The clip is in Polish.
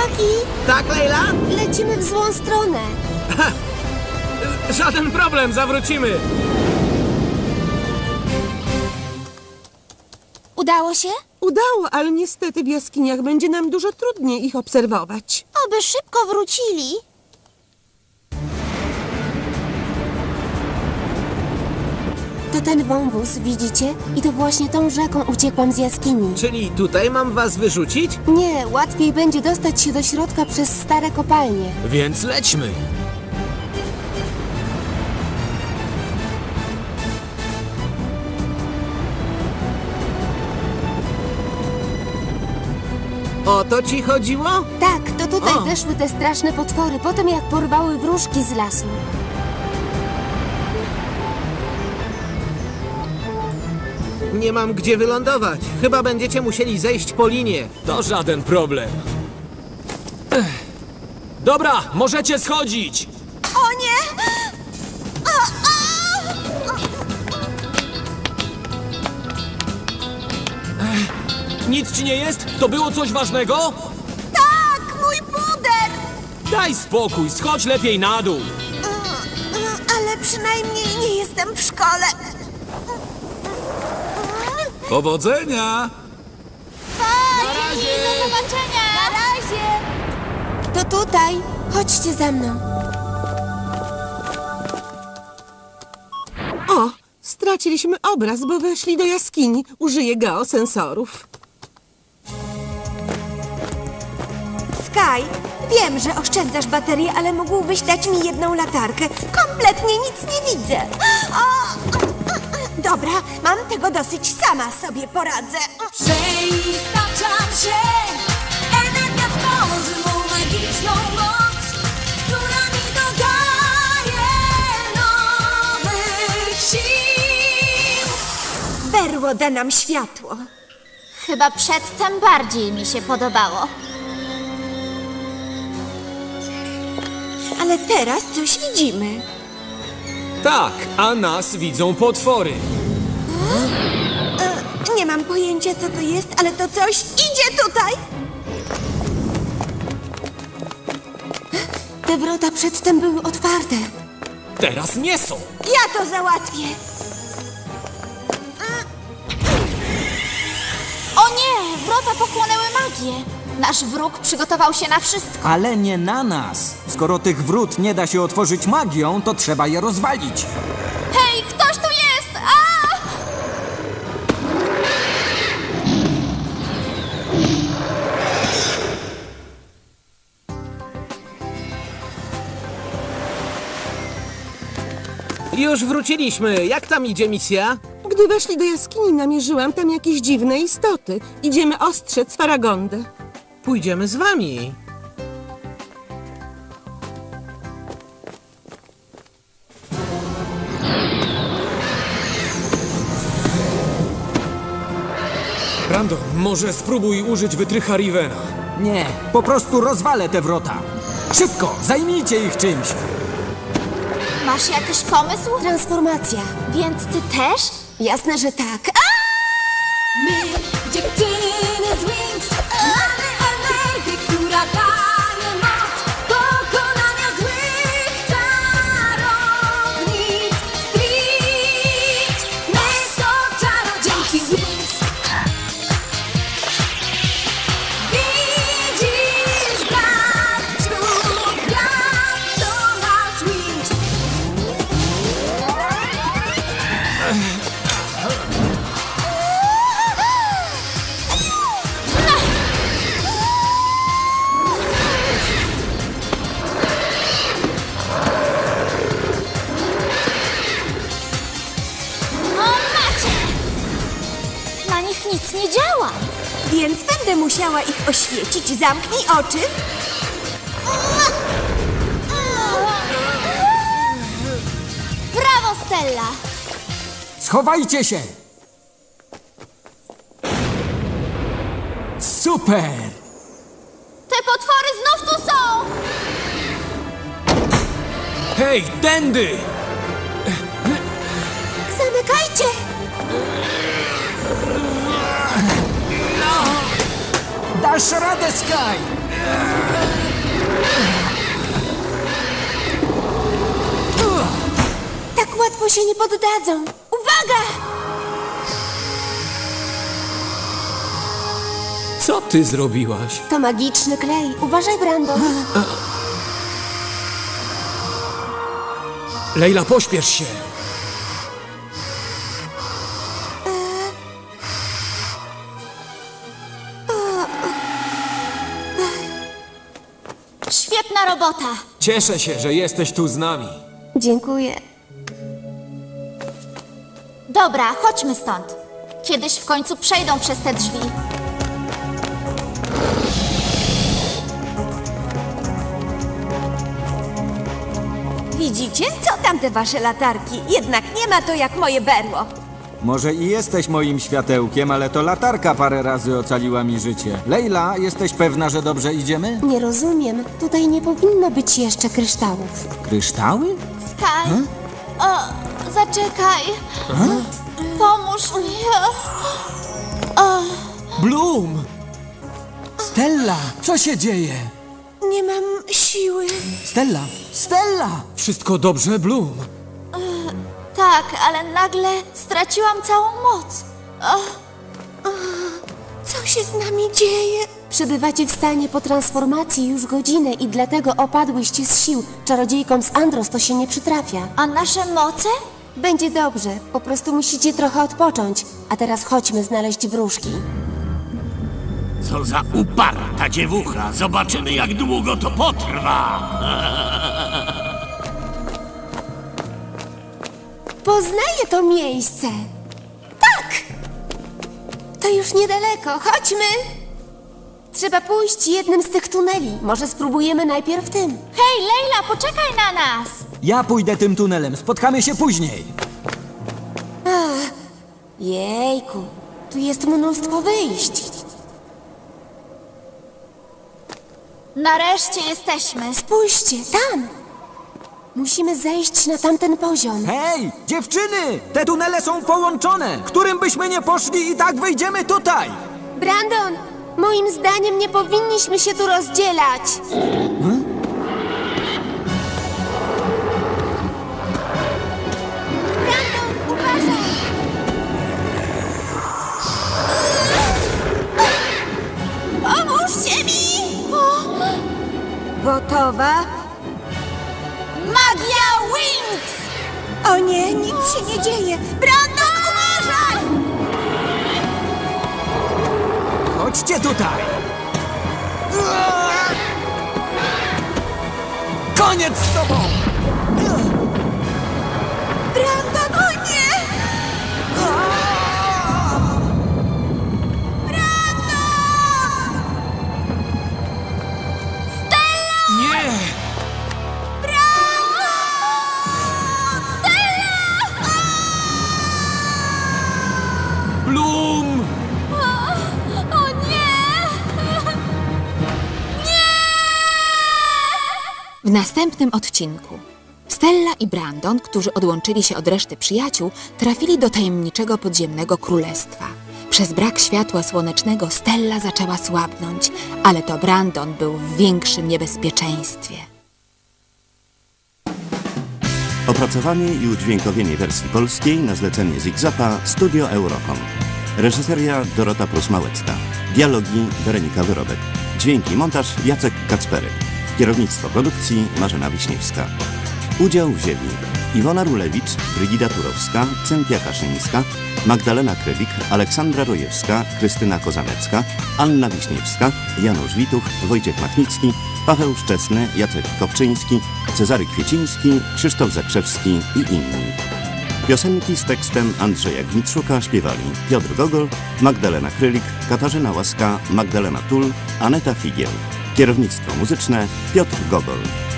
Chłopaki, Tak, Leila? lecimy w złą stronę. Żaden problem, zawrócimy. Udało się? Udało, ale niestety w jaskiniach będzie nam dużo trudniej ich obserwować. Oby szybko wrócili. To ten wąwóz, widzicie? I to właśnie tą rzeką uciekłam z jaskini. Czyli tutaj mam was wyrzucić? Nie, łatwiej będzie dostać się do środka przez stare kopalnie. Więc lećmy. O to ci chodziło? Tak, to tutaj O. weszły te straszne potwory, potem jak porwały wróżki z lasu. Nie mam gdzie wylądować. Chyba będziecie musieli zejść po linie. To żaden problem. Ech. Dobra, możecie schodzić! O nie! Nic ci nie jest? To było coś ważnego? Tak, mój puder! Daj spokój, schodź lepiej na dół. Ale przynajmniej nie jestem w szkole. Powodzenia! Na razie! Do zobaczenia! Na razie! To tutaj. Chodźcie za mną. O, straciliśmy obraz, bo weszli do jaskini. Użyję geosensorów. Sky, wiem, że oszczędzasz baterię, ale mógłbyś dać mi jedną latarkę. Kompletnie nic nie widzę. O! Dobra, mam tego dosyć, sama sobie poradzę. Przeistaczam się, energia tworzy mą magiczną moc, która mi dodaje nowych sił. Berło da nam światło. Chyba przedtem bardziej mi się podobało. Ale teraz coś widzimy. Tak, a nas widzą potwory. E, nie mam pojęcia, co to jest, ale to coś idzie tutaj. Te wrota przedtem były otwarte. Teraz nie są. Ja to załatwię. O nie! Wrota pochłonęły magię. Nasz wróg przygotował się na wszystko. Ale nie na nas. Skoro tych wrót nie da się otworzyć magią, to trzeba je rozwalić. Hej, ktoś Już wróciliśmy. Jak tam idzie misja? Gdy weszli do jaskini, namierzyłam tam jakieś dziwne istoty. Idziemy ostrzec Faragondę. Pójdziemy z wami. Rando, może spróbuj użyć wytrycha Rivena. Nie, po prostu rozwalę te wrota. Szybko, zajmijcie ich czymś. Masz jakiś pomysł? Transformacja. Więc ty też? Jasne, że tak. A! Na nich nic nie działa. Więc będę musiała ich oświecić. Zamknij oczy. Brawo, Stella! Schowajcie się! Super! Te potwory znów tu są! Hej, tędy! Zamykajcie! Dasz radę, Sky! Tak łatwo się nie poddadzą. Uwaga! Co ty zrobiłaś? To magiczny klej. Uważaj, Brando. Lejla, pośpiesz się! Robota. Cieszę się, że jesteś tu z nami. Dziękuję. Dobra, chodźmy stąd. Kiedyś w końcu przejdą przez te drzwi. Widzicie? Co tam te wasze latarki? Jednak nie ma to jak moje berło. Może i jesteś moim światełkiem, ale to latarka parę razy ocaliła mi życie. Lejla, jesteś pewna, że dobrze idziemy? Nie rozumiem. Tutaj nie powinno być jeszcze kryształów. Kryształy? Sky. O, zaczekaj. Pomóż mi. Bloom! Stella, co się dzieje? Nie mam siły. Stella! Stella! Wszystko dobrze, Bloom? Tak, ale nagle straciłam całą moc. Co się z nami dzieje? Przebywacie w stanie po transformacji już godzinę i dlatego opadłyście z sił. Czarodziejkom z Andros to się nie przytrafia. A nasze moce? Będzie dobrze, po prostu musicie trochę odpocząć. A teraz chodźmy znaleźć wróżki. Co za uparta dziewucha. Zobaczymy, jak długo to potrwa. Poznaję to miejsce. Tak! To już niedaleko, chodźmy! Trzeba pójść jednym z tych tuneli. Może spróbujemy najpierw tym. Hej, Leila, poczekaj na nas. Ja pójdę tym tunelem, spotkamy się później. Jejku, tu jest mnóstwo wyjść. Nareszcie jesteśmy. Spójrzcie, tam! Musimy zejść na tamten poziom. Hej, dziewczyny! Te tunele są połączone! Którym byśmy nie poszli i tak wyjdziemy tutaj! Brandon, moim zdaniem nie powinniśmy się tu rozdzielać. Brandon, uważaj! Pomóżcie mi! Gotowa? O nie, nic się nie dzieje. Brandon, uważaj! Chodźcie tutaj! Koniec z tobą! Brandon, W następnym odcinku Stella i Brandon, którzy odłączyli się od reszty przyjaciół, trafili do tajemniczego podziemnego królestwa. Przez brak światła słonecznego Stella zaczęła słabnąć, ale to Brandon był w większym niebezpieczeństwie. Opracowanie i udźwiękowienie wersji polskiej na zlecenie Zigzapa Studio Eurocom. Reżyseria Dorota Prus-Małecka. Dialogi Weronika Wyrobek. Dźwięki montaż Jacek Kacperek. Kierownictwo produkcji Marzena Wiśniewska. Udział wzięli Iwona Rulewicz, Brygida Turowska, Cynthia Kaszyńska, Magdalena Krywik, Aleksandra Rojewska, Krystyna Kozanecka, Anna Wiśniewska, Janusz Wituch, Wojciech Machnicki, Paweł Szczesny, Jacek Kopczyński, Cezary Kwieciński, Krzysztof Zakrzewski i inni. Piosenki z tekstem Andrzeja Gmitrzuka śpiewali Piotr Gogol, Magdalena Krylik, Katarzyna Łaska, Magdalena Tul, Aneta Figiel. Kierownictwo muzyczne Piotr Gogol.